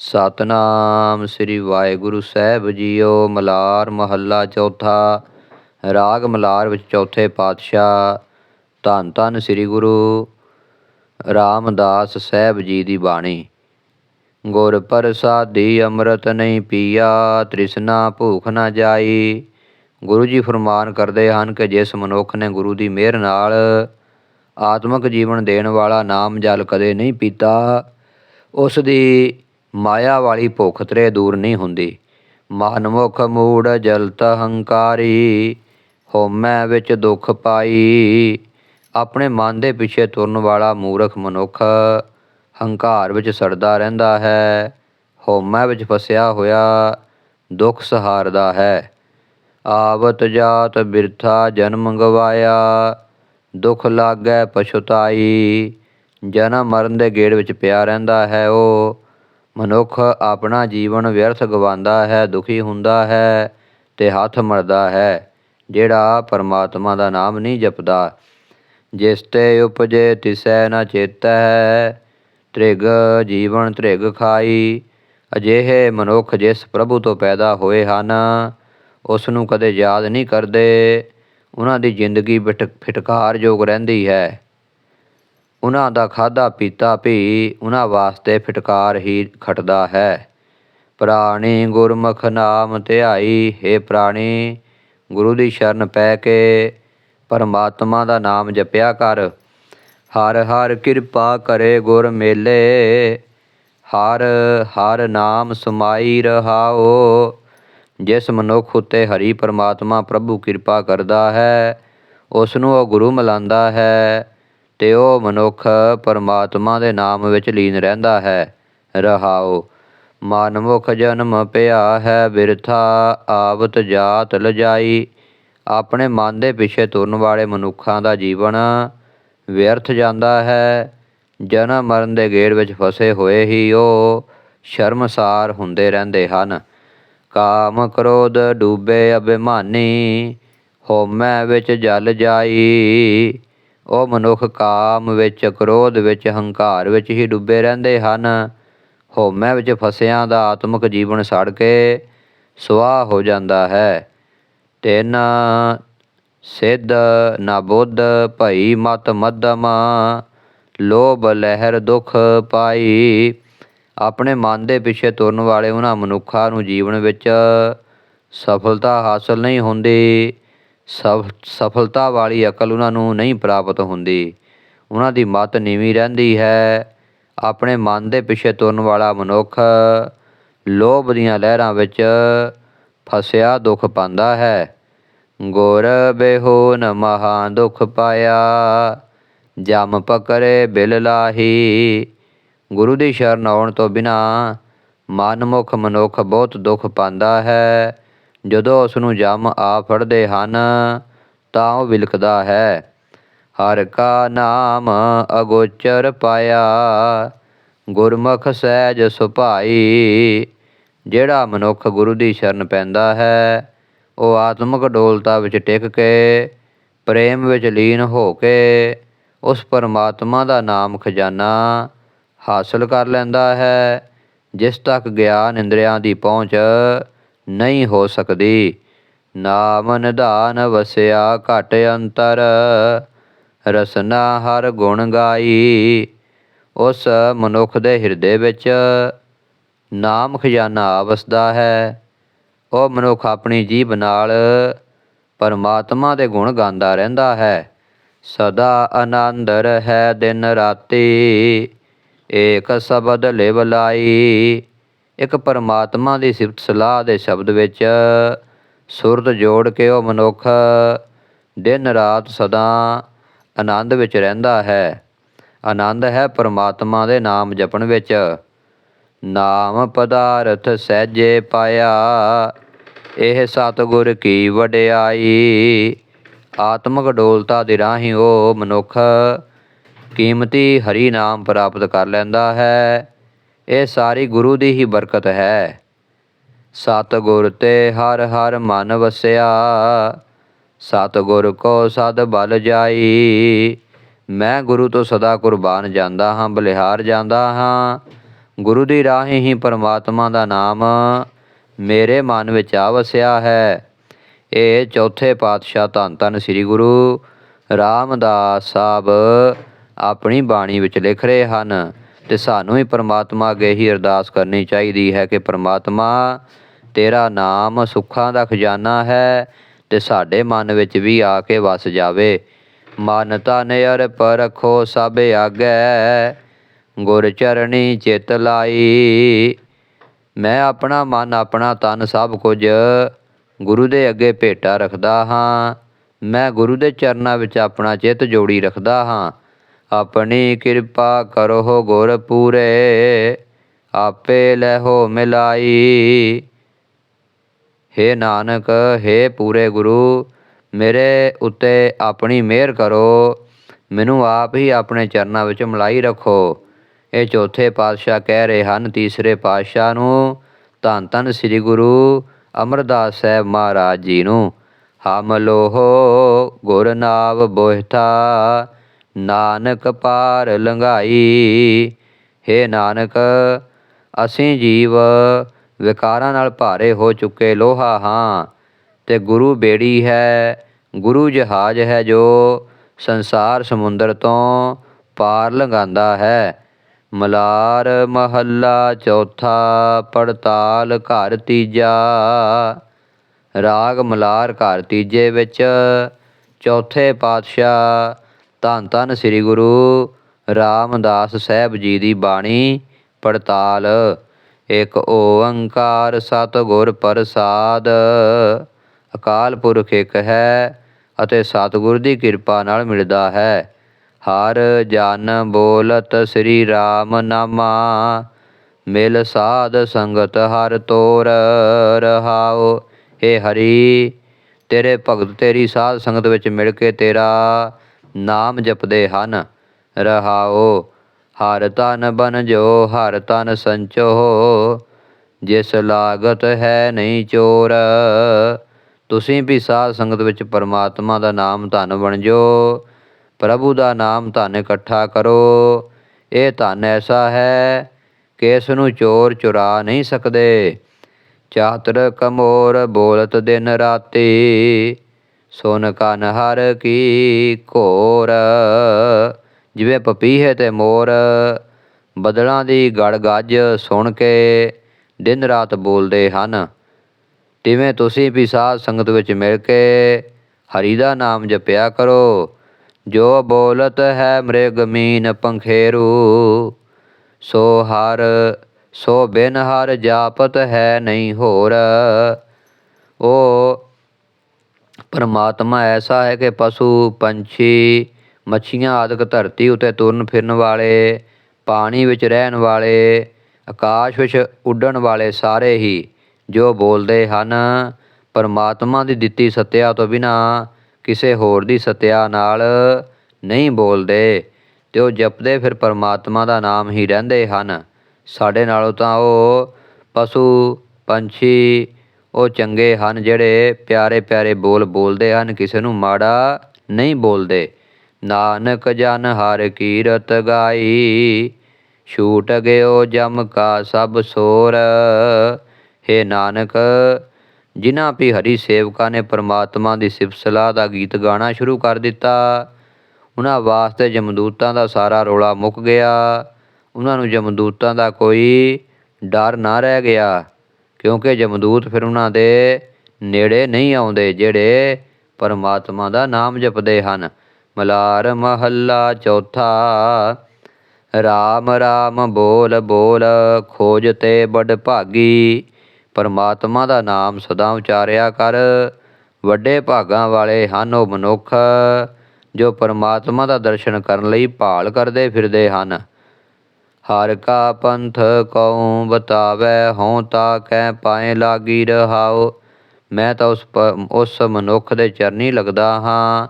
ਸਤਨਾਮ ਸ੍ਰੀ ਵਾਹਿਗੁਰੂ ਸਾਹਿਬ ਜੀਓ ਮਲਾਰ ਮਹੱਲਾ ਚੌਥਾ, ਰਾਗ ਮਲਾਰ ਵਿੱਚ ਚੌਥੇ ਪਾਤਸ਼ਾਹ, ਧੰਨ ਧੰਨ ਸ੍ਰੀ ਗੁਰੂ ਰਾਮਦਾਸ ਸਾਹਿਬ ਜੀ ਦੀ ਬਾਣੀ। ਗੁਰ ਪ੍ਰਸਾਦੀ ਅੰਮ੍ਰਿਤ ਨਹੀਂ ਪੀਆ, ਤ੍ਰਿਸ਼ਨਾ ਭੂਖ ਨਾ ਜਾਈ। ਗੁਰੂ ਜੀ ਫਰਮਾਨ ਕਰਦੇ ਹਨ ਕਿ ਜਿਸ ਮਨੁੱਖ ਨੇ ਗੁਰੂ ਦੀ ਮਿਹਰ ਨਾਲ ਆਤਮਿਕ ਜੀਵਨ ਦੇਣ ਵਾਲਾ ਨਾਮ ਜਲ ਕਦੇ ਨਹੀਂ ਪੀਤਾ, ਉਸ ਦੀ ਮਾਇਆ ਵਾਲੀ ਭੁੱਖ ਤਰੇ ਦੂਰ ਨਹੀਂ ਹੁੰਦੀ। ਮਨਮੁਖ ਮੂੜ ਜਲਤ ਹੰਕਾਰੀ ਹੋਮੈ ਵਿੱਚ ਦੁੱਖ ਪਾਈ। ਆਪਣੇ ਮਨ ਦੇ ਪਿੱਛੇ ਤੁਰਨ ਵਾਲਾ ਮੂਰਖ ਮਨੁੱਖ ਹੰਕਾਰ ਵਿੱਚ ਸੜਦਾ ਰਹਿੰਦਾ ਹੈ ਹੋਮੈ ਵਿੱਚ ਫਸਿਆ ਹੋਇਆ ਦੁੱਖ ਸਹਾਰਦਾ ਹੈ। ਆਵਤ ਜਾਤ ਬਿਰਥਾ ਜਨਮ ਗਵਾਇਆ, ਦੁੱਖ ਲਾਗੈ ਪਛੁਤਾਈ। ਜਨਮ ਮਰਨ ਦੇ ਗੇੜ ਵਿੱਚ ਪਿਆ ਰਹਿੰਦਾ ਹੈ ਉਹ ਮਨੁੱਖ ਆਪਣਾ ਜੀਵਨ ਵਿਅਰਥ ਗਵਾਉਂਦਾ ਹੈ, ਦੁਖੀ ਹੁੰਦਾ ਹੈ ਤੇ ਹੱਥ ਮਰਦਾ ਹੈ, ਜਿਹੜਾ ਪਰਮਾਤਮਾ ਦਾ ਨਾਮ ਨਹੀਂ ਜਪਦਾ। ਜਿਸ ਤੇ ਉਪਜੇ ਤਿਸੈ ਨਾ ਚੇਤਾ ਹੈ ਤ੍ਰਿਗ ਜੀਵਨ ਤ੍ਰਿਗ ਖਾਈ। ਅਜਿਹੇ ਮਨੁੱਖ ਜਿਸ ਪ੍ਰਭੂ ਤੋਂ ਪੈਦਾ ਹੋਏ ਹਨ, ਉਸ ਨੂੰ ਕਦੇ ਯਾਦ ਨਹੀਂ ਕਰਦੇ। ਉਹਨਾਂ ਦੀ ਜ਼ਿੰਦਗੀ ਬਿਟ ਫਿਟਕਾਰ ਰਹਿੰਦੀ ਹੈ। ਉਹਨਾਂ ਦਾ ਖਾਧਾ ਪੀਤਾ ਵੀ ਉਹਨਾਂ ਵਾਸਤੇ ਫਿਟਕਾਰ ਹੀ ਖਟਦਾ ਹੈ। ਪ੍ਰਾਣੀ ਗੁਰਮੁਖ ਨਾਮ ਧਿਆਈ, ਹੈ ਪ੍ਰਾਣੀ, ਗੁਰੂ ਦੀ ਸ਼ਰਨ ਪੈ ਕੇ ਪਰਮਾਤਮਾ ਦਾ ਨਾਮ ਜਪਿਆ ਕਰ। ਹਰ ਹਰ ਕਿਰਪਾ ਕਰੇ ਗੁਰ ਮੇਲੇ, ਹਰ ਹਰ ਨਾਮ ਸਮਾਈ ਰਹਾਓ। ਜਿਸ ਮਨੁੱਖ ਉਤੇ ਹਰੀ ਪਰਮਾਤਮਾ ਪ੍ਰਭੂ ਕਿਰਪਾ ਕਰਦਾ ਹੈ ਉਸ ਨੂੰ ਉਹ ਗੁਰੂ ਮਿਲਾਂਦਾ ਹੈ। ਤੇ ਉਹ ਮਨੁੱਖ ਪਰਮਾਤਮਾ ਦੇ ਨਾਮ ਵਿੱਚ ਲੀਨ ਰਹਿੰਦਾ ਹੈ। ਰਹਾਓ, ਮਨਮੁਖ ਜਨਮ ਪਿਆ ਹੈ, ਬਿਰਥਾ ਆਵਤ ਜਾਤ ਲਜਾਈ। ਆਪਣੇ ਮਨ ਦੇ ਪਿੱਛੇ ਤੁਰਨ ਵਾਲੇ ਮਨੁੱਖਾਂ ਦਾ ਜੀਵਨ ਵਿਅਰਥ ਜਾਂਦਾ ਹੈ। ਜਨਮ ਮਰਨ ਦੇ ਗੇੜ ਵਿੱਚ ਫਸੇ ਹੋਏ ਹੀ ਉਹ ਸ਼ਰਮਸਾਰ ਹੁੰਦੇ ਰਹਿੰਦੇ ਹਨ। ਕਾਮ ਕ੍ਰੋਧ ਡੂਬੇ ਅਭਿਮਾਨੀ, ਹੋਮੈ ਵਿੱਚ ਜਲ ਜਾਈ। ਉਹ ਮਨੁੱਖ ਕਾਮ ਵਿੱਚ, ਕ੍ਰੋਧ ਵਿੱਚ, ਹੰਕਾਰ ਵਿੱਚ ਹੀ ਡੁੱਬੇ ਰਹਿੰਦੇ ਹਨ। ਹਉਮੈ ਵਿੱਚ ਫਸਿਆਂ ਦਾ ਆਤਮਿਕ ਜੀਵਨ ਸੜ ਕੇ ਸੁਆਹ ਹੋ ਜਾਂਦਾ ਹੈ। ਤਿੰਨ, ਸਿੱਧ ਨਾ ਬੁੱਧ, ਭਈ ਮਤ ਮੱਧਮ, ਲੋਭ ਲਹਿਰ ਦੁਖ ਪਾਈ। ਆਪਣੇ ਮਨ ਦੇ ਪਿੱਛੇ ਤੁਰਨ ਵਾਲੇ ਉਹਨਾਂ ਮਨੁੱਖਾਂ ਨੂੰ ਜੀਵਨ ਵਿੱਚ ਸਫਲਤਾ ਹਾਸਲ ਨਹੀਂ ਹੁੰਦੀ। ਸਫ, ਸਫਲਤਾ ਵਾਲੀ ਅਕਲ ਉਹਨਾਂ ਨੂੰ ਨਹੀਂ ਪ੍ਰਾਪਤ ਹੁੰਦੀ। ਉਹਨਾਂ ਦੀ ਮੱਤ ਨੀਵੀਂ ਰਹਿੰਦੀ ਹੈ। ਆਪਣੇ ਮਨ ਦੇ ਪਿੱਛੇ ਤੁਰਨ ਵਾਲਾ ਮਨੁੱਖ ਲੋਭ ਦੀਆਂ ਲਹਿਰਾਂ ਵਿੱਚ ਫਸਿਆ ਦੁੱਖ ਪਾਉਂਦਾ ਹੈ। ਗੁਰ ਬਿਹੋ ਨ ਮਹਾ ਦੁੱਖ ਪਾਇਆ, ਜਮ ਪਕਰੇ ਬਿਲ ਲਾਹੀ। ਗੁਰੂ ਦੀ ਸ਼ਰਨ ਆਉਣ ਤੋਂ ਬਿਨਾ ਮਨਮੁਖ ਮਨੁੱਖ ਬਹੁਤ ਦੁੱਖ ਪਾਉਂਦਾ ਹੈ। ਜਦੋਂ ਉਸ ਨੂੰ ਜੰਮ ਆ ਫੜਦੇ ਹਨ, ਤਾਂ ਉਹ ਵਿਲਕਦਾ ਹੈ। ਹਰ ਕਾ ਨਾਮ ਅਗੋਚਰ ਪਾਇਆ, ਗੁਰਮੁਖ ਸਹਿਜ ਸੁਭਾਈ। ਜਿਹੜਾ ਮਨੁੱਖ ਗੁਰੂ ਦੀ ਸ਼ਰਨ ਪੈਂਦਾ ਹੈ, ਉਹ ਆਤਮਿਕ ਡੋਲਤਾ ਵਿੱਚ ਟਿਕ ਕੇ, ਪ੍ਰੇਮ ਵਿੱਚ ਲੀਨ ਹੋ ਕੇ, ਉਸ ਪਰਮਾਤਮਾ ਦਾ ਨਾਮ ਖਜ਼ਾਨਾ ਹਾਸਲ ਕਰ ਲੈਂਦਾ ਹੈ, ਜਿਸ ਤੱਕ ਗਿਆਨ ਇੰਦਰੀਆਂ ਦੀ ਪਹੁੰਚ ਨਹੀਂ ਹੋ ਸਕਦੀ। ਨਾਮ ਨਿਧਾਨ ਵਸਿਆ ਘਟ ਅੰਤਰ, ਰਸਨਾ ਹਰ ਗੁਣ ਗਾਈ। ਉਸ ਮਨੁੱਖ ਦੇ ਹਿਰਦੇ ਵਿੱਚ ਨਾਮ ਖਜ਼ਾਨਾ ਵਸਦਾ ਹੈ। ਉਹ ਮਨੁੱਖ ਆਪਣੀ ਜੀਭ ਨਾਲ ਪਰਮਾਤਮਾ ਦੇ ਗੁਣ ਗਾਉਂਦਾ ਰਹਿੰਦਾ ਹੈ। ਸਦਾ ਆਨੰਦ ਹੈ ਦਿਨ ਰਾਤੀ, ਏਕ ਸ਼ਬਦ ਲਿਵ ਲਾਈ। ਇੱਕ ਪਰਮਾਤਮਾ ਦੀ ਸਿਫਤ ਸਲਾਹ ਦੇ ਸ਼ਬਦ ਵਿੱਚ ਸੁਰਤ ਜੋੜ ਕੇ ਉਹ ਮਨੁੱਖ, ਦਿਨ ਰਾਤ ਸਦਾ ਆਨੰਦ ਵਿੱਚ ਰਹਿੰਦਾ ਹੈ। ਆਨੰਦ ਹੈ ਪਰਮਾਤਮਾ ਦੇ ਨਾਮ ਜਪਣ ਵਿੱਚ। ਨਾਮ ਪਦਾਰਥ ਸਹਿਜੇ ਪਾਇਆ, ਇਹ ਸਤਿਗੁਰ ਕੀ ਵਡਿਆਈ? ਆਤਮਿਕ ਡੋਲਤਾ ਦੇ ਰਾਹੀਂ ਉਹ ਮਨੁੱਖ ਕੀਮਤੀ ਹਰੀ ਨਾਮ ਪ੍ਰਾਪਤ ਕਰ ਲੈਂਦਾ ਹੈ। ਇਹ ਸਾਰੀ ਗੁਰੂ ਦੀ ਹੀ ਬਰਕਤ ਹੈ। ਸਤਿਗੁਰ ਤੇ ਹਰ ਹਰ ਮਨ ਵਸਿਆ। ਸਤਿਗੁਰ ਕੋ ਸਦ ਬਲ ਜਾਈ। ਮੈਂ ਗੁਰੂ ਤੋਂ ਸਦਾ ਕੁਰਬਾਨ ਜਾਂਦਾ ਹਾਂ, ਬਲਿਹਾਰ ਜਾਂਦਾ ਹਾਂ। ਗੁਰੂ ਦੀ ਰਾਹੀਂ ਹੀ ਪਰਮਾਤਮਾ ਦਾ ਨਾਮ ਮੇਰੇ ਮਨ ਵਿੱਚ ਆ ਵਸਿਆ ਹੈ। ਇਹ ਚੌਥੇ ਪਾਤਸ਼ਾਹ ਧੰਨ ਧੰਨ ਸ੍ਰੀ ਗੁਰੂ ਰਾਮਦਾਸ ਸਾਹਿਬ ਆਪਣੀ ਬਾਣੀ ਵਿੱਚ ਲਿਖ ਰਹੇ ਹਨ। ਤੇ ਸਾਨੂੰ ਹੀ ਪਰਮਾਤਮਾ ਅੱਗੇ ਹੀ ਅਰਦਾਸ ਕਰਨੀ ਚਾਹੀਦੀ ਹੈ ਕਿ ਪ੍ਰਮਾਤਮਾ, ਤੇਰਾ ਨਾਮ ਸੁੱਖਾਂ ਦਾ ਖਜ਼ਾਨਾ ਹੈ ਤੇ ਸਾਡੇ ਮਨ ਵਿੱਚ ਵੀ ਆ ਕੇ ਵਸ ਜਾਵੇ। ਮਨ ਤਨ ਅਰਪ ਰਖੋ ਸਭ ਆਗੈ, ਗੁਰ ਚਰਣੀ ਚਿਤ ਲਾਈ। ਮੈਂ ਆਪਣਾ ਮਨ, ਆਪਣਾ ਤਨ ਸਭ ਕੁਝ ਗੁਰੂ ਦੇ ਅੱਗੇ ਭੇਟਾ ਰੱਖਦਾ ਹਾਂ। ਮੈਂ ਗੁਰੂ ਦੇ ਚਰਨਾਂ ਵਿੱਚ ਆਪਣਾ ਚਿੱਤ ਜੋੜੀ ਰੱਖਦਾ ਹਾਂ। ਆਪਣੀ ਕਿਰਪਾ ਕਰੋ ਗੁਰ ਪੂਰੇ, ਆਪੇ ਲਹੋ ਮਿਲਾਈ। ਹੇ ਨਾਨਕ, ਹੇ ਪੂਰੇ ਗੁਰੂ, ਮੇਰੇ ਉੱਤੇ ਆਪਣੀ ਮਿਹਰ ਕਰੋ, ਮੈਨੂੰ ਆਪ ਹੀ ਆਪਣੇ ਚਰਨਾਂ ਵਿੱਚ ਮਿਲਾਈ ਰੱਖੋ। ਇਹ ਚੌਥੇ ਪਾਤਸ਼ਾਹ ਕਹਿ ਰਹੇ ਹਨ, ਤੀਸਰੇ ਪਾਤਸ਼ਾਹ ਨੂੰ, ਧੰਨ ਧੰਨ ਸ੍ਰੀ ਗੁਰੂ ਅਮਰਦਾਸ ਸਾਹਿਬ ਮਹਾਰਾਜ ਜੀ ਨੂੰ। ਹਮ ਲੋਹ ਗੁਰਨਾਵ ਨਾਵ ਨਾਨਕ ਪਾਰ ਲੰਘਾਈ। ਹੇ ਨਾਨਕ, ਅਸੀਂ ਜੀਵ ਵਿਕਾਰਾਂ ਨਾਲ ਭਾਰੇ ਹੋ ਚੁੱਕੇ ਲੋਹਾ ਹਾਂ, ਤੇ ਗੁਰੂ ਬੇੜੀ ਹੈ, ਗੁਰੂ ਜਹਾਜ਼ ਹੈ ਜੋ ਸੰਸਾਰ ਸਮੁੰਦਰ ਤੋਂ ਪਾਰ ਲੰਘਾਉਂਦਾ ਹੈ। ਮਲਾਰ ਮਹੱਲਾ ਚੌਥਾ, ਪੜਤਾਲ ਘਰ ਤੀਜਾ, ਰਾਗ ਮਲਾਰ ਘਰ ਤੀਜੇ ਵਿੱਚ ਚੌਥੇ ਪਾਤਸ਼ਾਹ ਧੰਨ ਧੰਨ ਸ੍ਰੀ ਗੁਰੂ ਰਾਮਦਾਸ ਸਾਹਿਬ ਜੀ ਦੀ ਬਾਣੀ ਪੜਤਾਲ। ਇੱਕ ਓੰਕਾਰ ਸਤਿਗੁਰ ਪ੍ਰਸਾਦ। ਅਕਾਲ ਪੁਰਖ ਇੱਕ ਹੈ ਅਤੇ ਸਤਿਗੁਰ ਦੀ ਕਿਰਪਾ ਨਾਲ ਮਿਲਦਾ ਹੈ। ਹਰ ਜਨ ਬੋਲਤ ਸ੍ਰੀ ਰਾਮ ਨਾਮਾ। ਮਿਲ ਸਾਧ ਸੰਗਤ ਹਰ ਤੋਰ ਰਹਾਓ ਏ ਹਰੀ, ਤੇਰੇ ਭਗਤ ਤੇਰੀ ਸਾਧ ਸੰਗਤ ਵਿੱਚ ਮਿਲ ਕੇ ਤੇਰਾ ਨਾਮ ਜਪਦੇ ਹਨ। ਰਹਾਓ ਹਰ ਤਨ ਬਨ ਜੋ, ਹਰ ਤਨ ਸੰਚੋ, ਜਿਸ ਲਾਗਤ ਹੈ ਨਹੀਂ ਚੋਰ, ਤੁਸੀਂ ਵੀ ਸਾਧ ਸੰਗਤ ਵਿੱਚ ਪਰਮਾਤਮਾ ਦਾ ਨਾਮ ਧਨ ਬਣ ਬਣਜੋ ਪ੍ਰਭੂ ਦਾ ਨਾਮ ਧਨ ਇਕੱਠਾ ਕਰੋ। ਇਹ ਧਨ ਐਸਾ ਹੈ ਕਿ ਇਸ ਨੂੰ ਚੋਰ ਚੁਰਾ ਨਹੀਂ ਸਕਦੇ। ਚਾਤਰ ਕਮੋਰ ਬੋਲਤ ਦਿਨ ਰਾਤੀ ਸੁਨ ਕਨ ਹਰ ਕੀ ਘੋਰ ਜਿਵੇਂ ਪਪੀਹੇ ਤੇ ਮੋਰ, ਬਦਲਾਂ ਦੀ ਗੜ ਗੱਜ ਸੁਣ ਕੇ ਦਿਨ ਰਾਤ ਬੋਲਦੇ ਹਨ। ਤਿਵੇਂ ਤੁਸੀਂ ਵੀ ਸਾਧ ਸੰਗਤ ਵਿੱਚ ਮਿਲ ਕੇ ਹਰੀ ਦਾ ਨਾਮ ਜਪਿਆ ਕਰੋ। ਜੋ ਬੋਲਤ ਹੈ ਮ੍ਰਿਗ ਮੀਨ ਪੰਖੇਰੂ, ਸੋ ਹਰ, ਸੋ ਬਿਨ ਹਰ ਜਾਪਤ ਹੈ ਨਹੀਂ ਹੋਰ। ਉਹ ਪਰਮਾਤਮਾ ਐਸਾ ਹੈ ਕਿ ਪਸ਼ੂ, ਪੰਛੀ, ਮੱਛੀਆਂ ਆਦਿਕ ਧਰਤੀ ਉਤੇ ਤੁਰਨ ਫਿਰਨ ਵਾਲੇ, ਪਾਣੀ ਵਿੱਚ ਰਹਿਣ ਵਾਲੇ, ਆਕਾਸ਼ ਵਿੱਚ ਉੱਡਣ ਵਾਲੇ ਸਾਰੇ ਹੀ ਜੋ ਬੋਲਦੇ ਹਨ, ਪਰਮਾਤਮਾ ਦੀ ਦਿੱਤੀ ਸੱਤਿਆ ਤੋਂ ਬਿਨਾ ਕਿਸੇ ਹੋਰ ਦੀ ਸੱਤਿਆ ਨਾਲ ਨਹੀਂ ਬੋਲਦੇ। ਤੇ ਉਹ ਜਪਦੇ ਫਿਰ ਪਰਮਾਤਮਾ ਦਾ ਨਾਮ ਹੀ ਰਹਿੰਦੇ ਹਨ। ਸਾਡੇ ਨਾਲੋਂ ਤਾਂ ਉਹ ਪਸ਼ੂ, ਪੰਛੀ ਉਹ ਚੰਗੇ ਹਨ ਜਿਹੜੇ ਪਿਆਰੇ ਪਿਆਰੇ ਬੋਲ ਬੋਲਦੇ ਹਨ, ਕਿਸੇ ਨੂੰ ਮਾੜਾ ਨਹੀਂ ਬੋਲਦੇ। ਨਾਨਕ ਜਨ ਹਰ ਕੀਰਤ ਗਾਈ, ਛੂਟ ਗਿਓ ਜਮ ਕਾ ਸਭ ਸੋਰ। ਹੇ ਨਾਨਕ, ਜਿਨ੍ਹਾਂ ਵੀ ਹਰੀ ਸੇਵਕਾਂ ਨੇ ਪਰਮਾਤਮਾ ਦੀ ਸਿਫਤ ਸਲਾਹ ਦਾ ਗੀਤ ਗਾਣਾ ਸ਼ੁਰੂ ਕਰ ਦਿੱਤਾ, ਉਹਨਾਂ ਵਾਸਤੇ ਜਮਦੂਤਾਂ ਦਾ ਸਾਰਾ ਰੋਲਾ ਮੁੱਕ ਗਿਆ। ਉਹਨਾਂ ਨੂੰ ਜਮਦੂਤਾਂ ਦਾ ਕੋਈ ਡਰ ਨਾ ਰਹਿ ਗਿਆ। ਕਿਉਂਕਿ ਜਮਦੂਤ ਫਿਰ ਉਹਨਾਂ ਦੇ ਨੇੜੇ ਨਹੀਂ ਆਉਂਦੇ, ਜਿਹੜੇ ਪਰਮਾਤਮਾ ਦਾ ਨਾਮ ਜਪਦੇ ਹਨ। ਮਲਾਰ ਮਹੱਲਾ ਚੌਥਾ, ਰਾਮ ਰਾਮ ਬੋਲ ਬੋਲ ਖੋਜ ਤੇ ਬੜ ਭਾਗੀ। ਪਰਮਾਤਮਾ ਦਾ ਨਾਮ ਸਦਾ ਉਚਾਰਿਆ ਕਰ, ਵੱਡੇ ਭਾਗਾਂ ਵਾਲੇ ਹਨ ਉਹ ਮਨੁੱਖ, ਜੋ ਪਰਮਾਤਮਾ ਦਾ ਦਰਸ਼ਨ ਕਰਨ ਲਈ ਭਾਲ ਕਰਦੇ ਫਿਰਦੇ ਹਨ। ਹਰ ਕਾ ਪੰਥ ਕਉ ਬਤਾਵੇ, ਹਉ ਤਾ ਕੈ ਪਾਏ ਲਾਗੀ ਰਹਾਉ। ਮੈਂ ਤਾਂ ਉਸ ਪ- ਉਸ ਮਨੁੱਖ ਦੇ ਚਰਨੀ ਲੱਗਦਾ ਹਾਂ,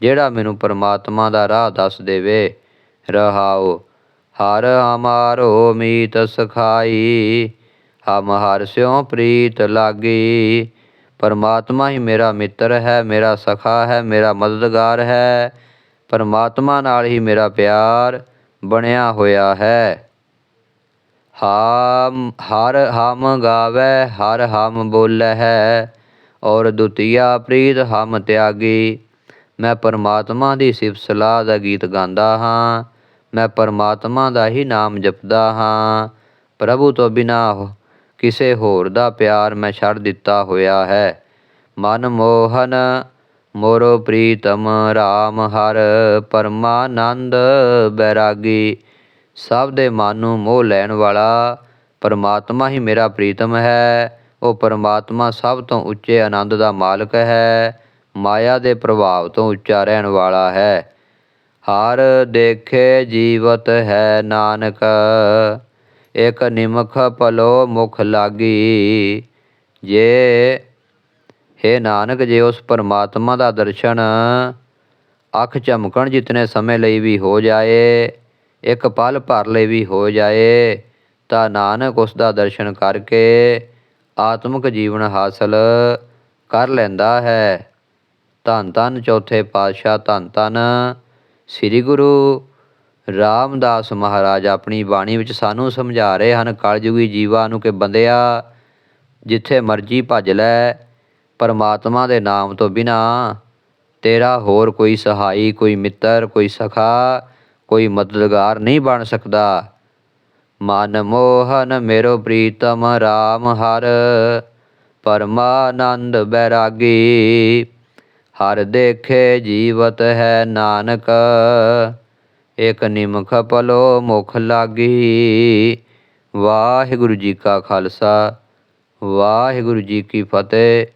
ਜਿਹੜਾ ਮੈਨੂੰ ਪਰਮਾਤਮਾ ਦਾ ਰਾਹ ਦੱਸ ਦੇਵੇ ਰਹਾਓ ਹਰ ਹਮਾਰੋ ਮੀਤ ਸਖਾਈ, ਹਮ ਹਰ ਸਿਉ ਪ੍ਰੀਤ ਲਾਗੀ। ਪਰਮਾਤਮਾ ਹੀ ਮੇਰਾ ਮਿੱਤਰ ਹੈ, ਮੇਰਾ ਸਖਾ ਹੈ, ਮੇਰਾ ਮਦਦਗਾਰ ਹੈ। ਪਰਮਾਤਮਾ ਨਾਲ ਹੀ ਮੇਰਾ ਪਿਆਰ ਬਣਿਆ ਹੋਇਆ ਹੈ। ਹਾਮ, ਹਰ ਹਮ ਗਾਵੇ, ਹਰ ਹਮ ਬੋਲੇ ਹੈ ਔਰ ਦੁਤੀਆ ਪ੍ਰੀਤ ਹਮ ਤਿਆਗੀ। ਮੈਂ ਪਰਮਾਤਮਾ ਦੀ ਸਿਫਤ ਸਲਾਹ ਦਾ ਗੀਤ ਗਾਉਂਦਾ ਹਾਂ। ਮੈਂ ਪਰਮਾਤਮਾ ਦਾ ਹੀ ਨਾਮ ਜਪਦਾ ਹਾਂ। ਪ੍ਰਭੂ ਤੋਂ ਬਿਨਾ ਕਿਸੇ ਹੋਰ ਦਾ ਪਿਆਰ ਮੈਂ ਛੱਡ ਦਿੱਤਾ ਹੋਇਆ ਹੈ। ਮਨ ਮੋਹਨ ਮੋਰੋ ਪ੍ਰੀਤਮ RAM ਹਰ ਪਰਮਾਨੰਦ ਬੈਰਾਗੀ, ਸਭ ਦੇ ਮਨ ਨੂੰ ਮੋਹ ਲੈਣ ਵਾਲਾ ਪਰਮਾਤਮਾ ਹੀ ਮੇਰਾ ਪ੍ਰੀਤਮ ਹੈ। ਉਹ ਪਰਮਾਤਮਾ ਸਭ ਤੋਂ ਉੱਚੇ ਆਨੰਦ ਦਾ ਮਾਲਕ ਹੈ, ਮਾਇਆ ਦੇ ਪ੍ਰਭਾਵ ਤੋਂ ਉੱਚਾ ਰਹਿਣ ਵਾਲਾ ਹੈ। ਹਰ ਦੇਖੇ ਜੀਵਤ ਹੈ ਨਾਨਕ, ਇਕ ਨਿਮਖ ਭਲੋ ਮੁਖ ਲਾਗੀ। ਜੇ ਹੇ ਨਾਨਕ, ਜੇ ਉਸ ਪਰਮਾਤਮਾ ਦਾ ਦਰਸ਼ਨ ਅੱਖ ਚਮਕਣ ਜਿਤਨੇ ਸਮੇਂ ਲਈ ਵੀ ਹੋ ਜਾਏ, ਇੱਕ ਪਲ ਭਰ ਲਈ ਵੀ ਹੋ ਜਾਏ, ਤਾਂ ਨਾਨਕ ਉਸ ਦਾ ਦਰਸ਼ਨ ਕਰਕੇ ਆਤਮਿਕ ਜੀਵਨ ਹਾਸਲ ਕਰ ਲੈਂਦਾ ਹੈ। ਧੰਨ ਧੰਨ ਚੌਥੇ ਪਾਤਸ਼ਾਹ, ਧੰਨ ਧੰਨ ਸ੍ਰੀ ਗੁਰੂ ਰਾਮਦਾਸ ਮਹਾਰਾਜ ਆਪਣੀ ਬਾਣੀ ਵਿੱਚ ਸਾਨੂੰ ਸਮਝਾ ਰਹੇ ਹਨ, ਕਲਯੁਗੀ ਜੀਵਾਂ ਨੂੰ ਕਿ ਬੰਦਿਆ, ਜਿੱਥੇ ਮਰਜ਼ੀ ਭੱਜ ਲੈ ਪਰਮਾਤਮਾ ਦੇ ਨਾਮ ਤੋਂ ਬਿਨਾ ਤੇਰਾ ਹੋਰ ਕੋਈ ਸਹਾਈ, ਕੋਈ ਮਿੱਤਰ, ਕੋਈ ਸਖਾ, ਕੋਈ ਮਦਦਗਾਰ ਨਹੀਂ ਬਣ ਸਕਦਾ। ਮਨ ਮੋਹਨ ਮੇਰੋ ਪ੍ਰੀਤਮ RAM ਹਰ, ਪਰਮਾਨੰਦ ਬੈਰਾਗੀ। ਹਰ ਦੇਖੇ ਜੀਵਤ ਹੈ ਨਾਨਕ, ਇਕ ਨਿਮਖ ਪਲੋ ਮੁਖ ਲਾਗੀ। ਵਾਹਿਗੁਰੂ ਜੀ ਕਾ ਖਾਲਸਾ, ਵਾਹਿਗੁਰੂ ਜੀ ਕੀ ਫਤਿਹ।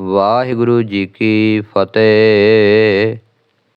ਵਾਹਿਗੁਰੂ ਜੀ ਕੀ ਫਤਿਹ।